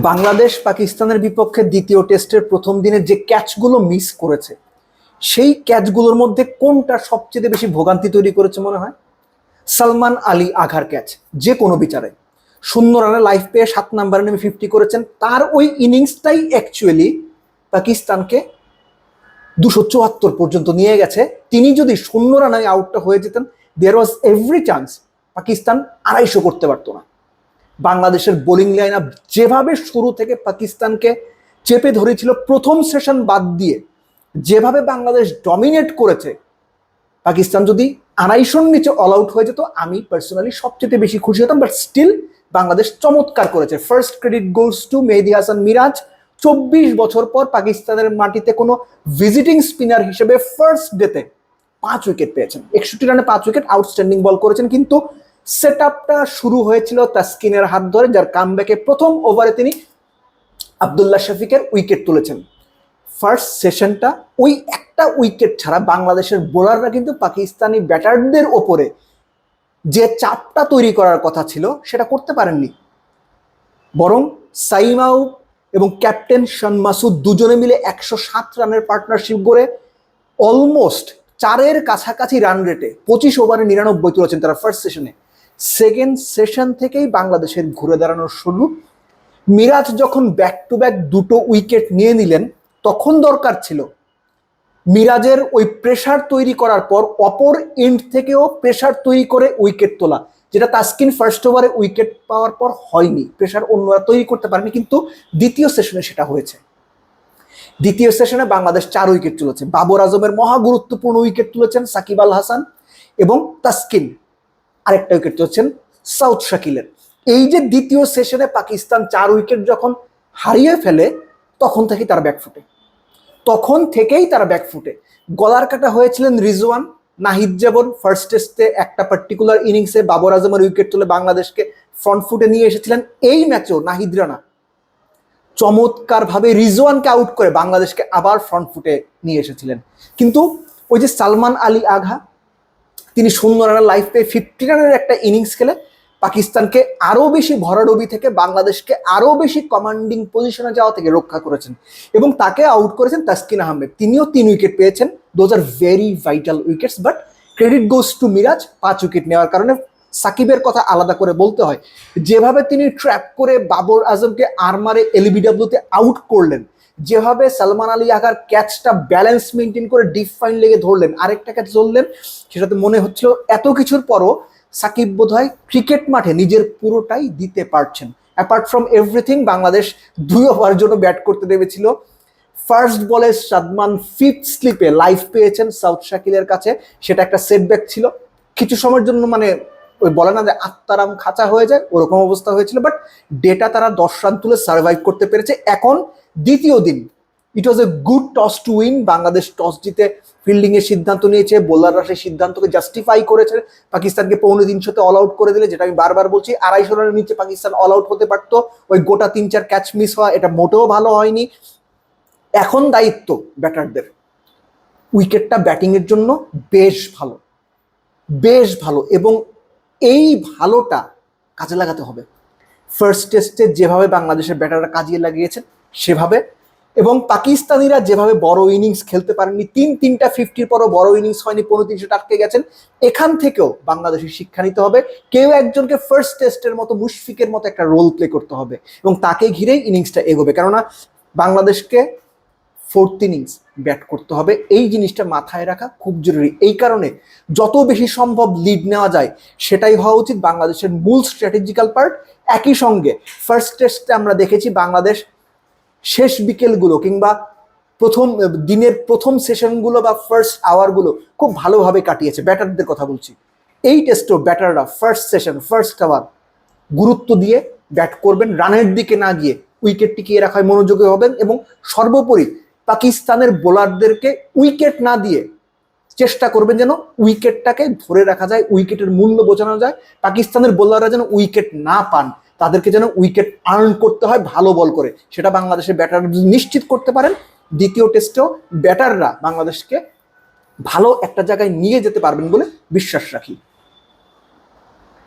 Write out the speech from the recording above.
বাংলাদেশ পাকিস্তানের বিপক্ষে দ্বিতীয় টেস্টের প্রথম দিনে যে ক্যাচগুলো মিস করেছে, সেই ক্যাচগুলোর মধ্যে কোনটা সবচেয়ে বেশি ভোগান্তি তৈরি করেছে মনে হয়? সালমান আলী আঘার ক্যাচ, যে কোনো বিচারে। শূন্য রানে লাইফ পেয়ে সাত নাম্বারে নেমে ফিফটি করেছেন। তার ওই ইনিংসটাই অ্যাকচুয়ালি পাকিস্তানকে দুশো চুয়াত্তর পর্যন্ত নিয়ে গেছে। তিনি যদি শূন্য রানে আউটটা হয়ে যেতেন there was every chance Pakistan আড়াইশো করতে পারতো না। বাংলাদেশের বোলিং লাইন আপ যেভাবে শুরু থেকে পাকিস্তানকে চেপে ধরেছিল, প্রথম সেশন বাদ দিয়ে যেভাবে বাংলাদেশ ডমিনেট করেছে, পাকিস্তান যদি আড়াইশোর নিচে অল আউট হয়ে যেত, আমি পার্সোনালি সবচেয়ে বেশি খুশি হতাম বাট স্টিল বাংলাদেশ চমৎকার করেছে। First credit goes to Mehedi Hasan Miraz চব্বিশ বছর পর পাকিস্তানের মাটিতে কোনো ভিজিটিং স্পিনার হিসেবে ফার্স্ট ডেতে পাঁচ উইকেট পেয়েছেন। একষট্টি রানে পাঁচ উইকেট আউটস্ট্যান্ডিং বল করেছেন, কিন্তু সেট শুরু হয়েছিল তাস্কিনের হাত ধরে, যার কামব্যাকে প্রথম ওভারে তিনি আবদুল্লাহ শফিকের উইকেট তুলেছেন। ফার্স্ট সেশনটা ওই একটা উইকেট ছাড়া বাংলাদেশের বোলাররা কিন্তু পাকিস্তানি ব্যাটারদের ওপরে যে চাপটা তৈরি করার কথা ছিল, সেটা করতে পারেননি। বরং সাইমাউ এবং ক্যাপ্টেন শান মাসুদ দুজনে মিলে একশো সাত রানের পার্টনারশিপ করে অলমোস্ট চারের কাছাকাছি রান রেটে পঁচিশ ওভারে নিরানব্বই তুলেছেন তারা ফার্স্ট সেশনে সেকেন্ড সেশন থেকেই বাংলাদেশের ঘুরে দাঁড়ানোর শুরু মিরাজ যখন ব্যাক টু ব্যাক দুটো উইকেট নিয়ে নিলেন, তখন দরকার ছিল মিরাজের ওই প্রেশার তৈরি করার পর অপর এন্ড থেকেও প্রেশার তৈরি করে উইকেট তোলা, যেটা তাস্কিন ফার্স্ট ওভারে উইকেট পাওয়ার পর হয়নি। প্রেশার অন্যরা তৈরি করতে পারেনি, কিন্তু দ্বিতীয় সেশনে সেটা হয়েছে। দ্বিতীয় সেশনে বাংলাদেশ চার উইকেট তুলেছে। বাবর আজমের মহা গুরুত্বপূর্ণ উইকেট তুলেছেন সাকিব আল হাসান এবং তাস্কিন। আরেকটা উইকেট তুলেছেন সাউথ শাকিলের। এই যে দ্বিতীয় সেশনে পাকিস্তান চার উইকেট যখন হারিয়ে ফেলে, তখন থেকেই তার ব্যাকফুটে তখন থেকেই তারা ব্যাকফুটে গলার কাটা হয়েছিলেন রিজওয়ান, নাহিদ যেমন ফার্স্ট টেস্টে একটা পার্টিকুলার ইনিংসে বাবর আজমের উইকেট তুলে বাংলাদেশকে ফ্রন্ট ফুটে নিয়ে এসেছিলেন। এই ম্যাচেও নাহিদ রানা। চমৎকারভাবে রিজওয়ানকে আউট করে বাংলাদেশকে আবার ফ্রন্ট ফুটে নিয়ে এসেছিলেন। কিন্তু ওই যে সালমান আলী আঘা তিনি শূন্য রানের লাইফ পেয়ে ফিফটি রানের একটা ইনিংস খেলে পাকিস্তানকে আরও বেশি ভরাডবি থেকে বাংলাদেশকে আরও বেশি কমান্ডিং পজিশনে যাওয়া থেকে রক্ষা করেছেন এবং তাকে আউট করেছেন তাসকিন আহমেদ। তিনিও তিন উইকেট পেয়েছেন। Those are very vital wickets but credit goes to Miraz পাঁচ উইকেট নেওয়ার কারণে সাকিবের কথা আলাদা করে বলতে হয়। যেভাবে তিনি ট্র্যাপ করে বাবর আজমকে আরমারে এলবিডাব্লিউতে আউট করলেন, যেভাবে সালমান আলী আগার ক্যাচটা ব্যালেন্স মেনটেন করে ডিপ ফাইন লেগে ধরলেন, আরেকটা ক্যাচ ধরলেন, সেটাতে মনে হচ্ছিল এত কিছুর পরও সাকিব বোধহয় ক্রিকেট মাঠে নিজের পুরোটাই দিতে পারছেন। অ্যাপার্ট ফ্রম এভরিথিং বাংলাদেশ দুই ওভার জন্য ব্যাট করতে নেমেছিল। ফার্স্ট বলে সাদমান ফিফথ স্লিপে লাইফ পেয়েছেন সাউথ শাকিলের কাছে, সেটা একটা সেটব্যাক ছিল। কিছু সময়ের জন্য মানে ওই বলে না যে আত্মারাম খাঁচা হয়ে যায়, ওরকম অবস্থা হয়েছিল বাট ডেটা তারা দশ রান তুলে সার্ভাইভ করতে পেরেছে। এখন দ্বিতীয় দিন it was a good toss to win Bangladesh toss জিতে ফিল্ডিং এর সিদ্ধান্ত নিয়েছে বোলাররা সেই সিদ্ধান্তকে জাস্টিফাই করেছে, পাকিস্তানকে পৌনে তিনশোতে অল আউট করে দিলে, যেটা আমি বারবার বলছি, আড়াইশো রানের নিচে পাকিস্তান অল আউট হতে পারতো, ওই গোটা তিন চার ক্যাচ মিস হওয়া, এটা মোটেও ভালো হয়নি। এখন দায়িত্ব ব্যাটারদের। উইকেটটা ব্যাটিংয়ের জন্য বেশ ভালো বেশ ভালো, এবং এই ভালোটা কাজে লাগাতে হবে। ফার্স্ট টেস্টে যেভাবে বাংলাদেশের ব্যাটাররা কাজে লাগিয়েছেন সেভাবে। এবং পাকিস্তানিরা যেভাবে বড় ইনিংস খেলতে পারেননি, তিন তিনটা ফিফটির পরও বড় ইনিংস হয়নি পনেরো তিনশো আটকে গেছেন। এখান থেকেও বাংলাদেশের শিক্ষা নিতে হবে। কেউ একজনকে ফার্স্ট টেস্টের মতো মুশফিকের মতো একটা রোল প্লে করতে হবে। এবং তাকে ঘিরেই ইনিংসটা এগোবে। কেননা বাংলাদেশকে ফোর্থ ইনিংস ব্যাট করতে হবে। এই জিনিসটা মাথায় রাখা খুব জরুরি। এই কারণে যত বেশি সম্ভব লিড নেওয়া যায়, সেটাই হওয়া উচিত বাংলাদেশের মূল স্ট্র্যাটেজিক্যাল পার্ট একই সঙ্গে ফার্স্ট টেস্টে আমরা দেখেছি বাংলাদেশ শেষ বিকেলগুলো কিংবা প্রথম, দিনের প্রথম সেশনগুলো বা ফার্স্ট আওয়ারগুলো খুব ভালোভাবে কাটিয়েছে। ব্যাটারদের কথা বলছি। এই টেস্টও ব্যাটাররা ফার্স্ট সেশন ফার্স্ট আওয়ার গুরুত্ব দিয়ে ব্যাট করবেন। রানের দিকে না গিয়ে উইকেট টিকিয়ে রাখায় মনোযোগী হবেন এবং সর্বোপরি পাকিস্তানের বোলারদেরকে উইকেট না দিয়ে চেষ্টা করবেন যেন উইকেটটাকে ধরে রাখা যায়, উইকেটের মূল্য বোঝানো যায়, পাকিস্তানের বোলাররা যেন উইকেট না পান, তাদেরকে যেন উইকেট আর্ন করতে হয় ভালো বল করে। সেটা বাংলাদেশের ব্যাটার নিশ্চিত করতে পারেন। দ্বিতীয় টেস্টেও ব্যাটাররা বাংলাদেশকে ভালো একটা জায়গায় নিয়ে যেতে পারবেন বলে বিশ্বাস রাখি।